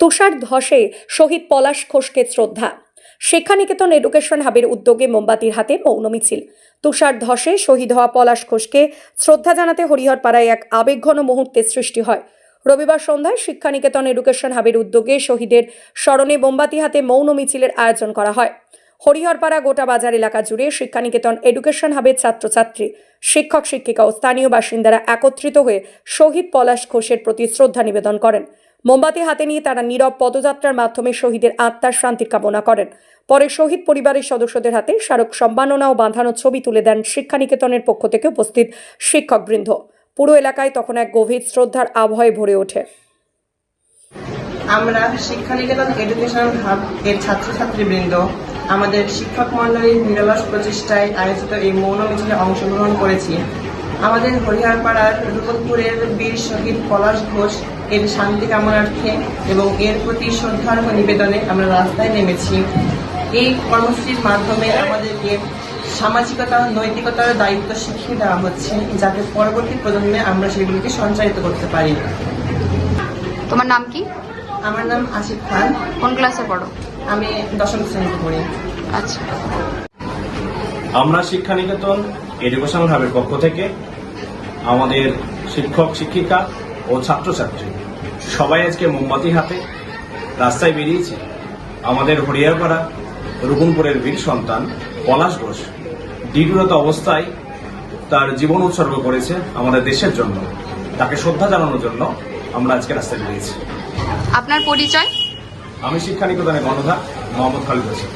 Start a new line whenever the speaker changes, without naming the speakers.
তুষার ধসে শহীদ পলাশ ঘোষকে শ্রদ্ধা। শিক্ষানিকেতন এডুকেশন হাবের উদ্যোগে মোমবাতির হাতে মৌন মিছিল। তুষার ধসে শহীদ হওয়া পলাশ ঘোষকে শ্রদ্ধা জানাতে হরিহরপাড়ায় এক আবেগঘন মুহূর্তের সৃষ্টি হয়। রবিবার সন্ধ্যায় শিক্ষানিকেতন এডুকেশন হাবের উদ্যোগে শহীদের স্মরণে মোমবাতি হাতে মৌন মিছিলের আয়োজন করা হয়। হরিহরপাড়া গোটা বাজার এলাকা জুড়ে শিক্ষানিকেতন এডুকেশন হাবের ছাত্রছাত্রী শিক্ষক শিক্ষিকা ও স্থানীয় বাসিন্দারা একত্রিত হয়ে শহীদ পলাশ ঘোষের প্রতি শ্রদ্ধা নিবেদন করেন। মোমবাতি হাতে নিয়ে তারা নীরব পদযাত্রার মাধ্যমে শহীদের আত্মার শান্তির কামনা করেন। পরে শহীদ পরিবারের সদস্যদের হাতে স্মারক সম্মাননা ও বাঁধানো ছবি তুলে দেন শিক্ষানিকেতনের পক্ষ থেকে উপস্থিত শিক্ষকবৃন্দ। পুরো এলাকায় তখন এক গভীর শ্রদ্ধার আবহে ভরে ওঠে।
আমরা শিক্ষানিকেতন এডুকেশন হাব এর ছাত্রছাত্রীবৃন্দ, আমাদের শিক্ষক মণ্ডলীর নিরলস প্রচেষ্টায় আয়োজিত এই মৌন মিছিলে অংশগ্রহণ করেছি। আমাদের হরিহরপাড়ার রূপনপুরের বীর শহীদ পলাশ ঘোষ এর শান্তি কামনার্থে এবং এর প্রতি শ্রদ্ধার্ঘ নিবেদনে আমরা রাস্তায় নেমেছি। এই কর্মসূচির মাধ্যমে আমাদেরকে সামাজিকতা নৈতিকতার দায়িত্ব শিখিয়ে দেওয়া হচ্ছে যাতে পরবর্তী প্রজন্মে আমরা সেগুলিকে সঞ্চারিত করতে পারি।
তোমার নাম কি?
আমার নাম আসিফ খান।
কোন ক্লাসে পড়ো?
আমি দশম শ্রেণীতে পড়ি।
আচ্ছা।
আমরা শিক্ষানিকেতন এডুকেশন হাবের পক্ষ থেকে আমাদের শিক্ষক শিক্ষিকা ও ছাত্রছাত্রী। সবাই আজকে মোমবাতি হাতে রাস্তায় বেরিয়েছে। আমাদের হরিয়ারপাড়া রুকুনপুরের বীর সন্তান পলাশ ঘোষ। ডিউটিরত অবস্থায় তার জীবন উৎসর্গ করেছে আমাদের দেশের জন্য। তাকে শ্রদ্ধা জানানোর জন্য আমরা আজকে রাস্তায় বেরিয়েছি।
আপনার পরিচয়?
আমি শিক্ষানিকেতনের গণধর মোহাম্মদ খালিদ হোসেন।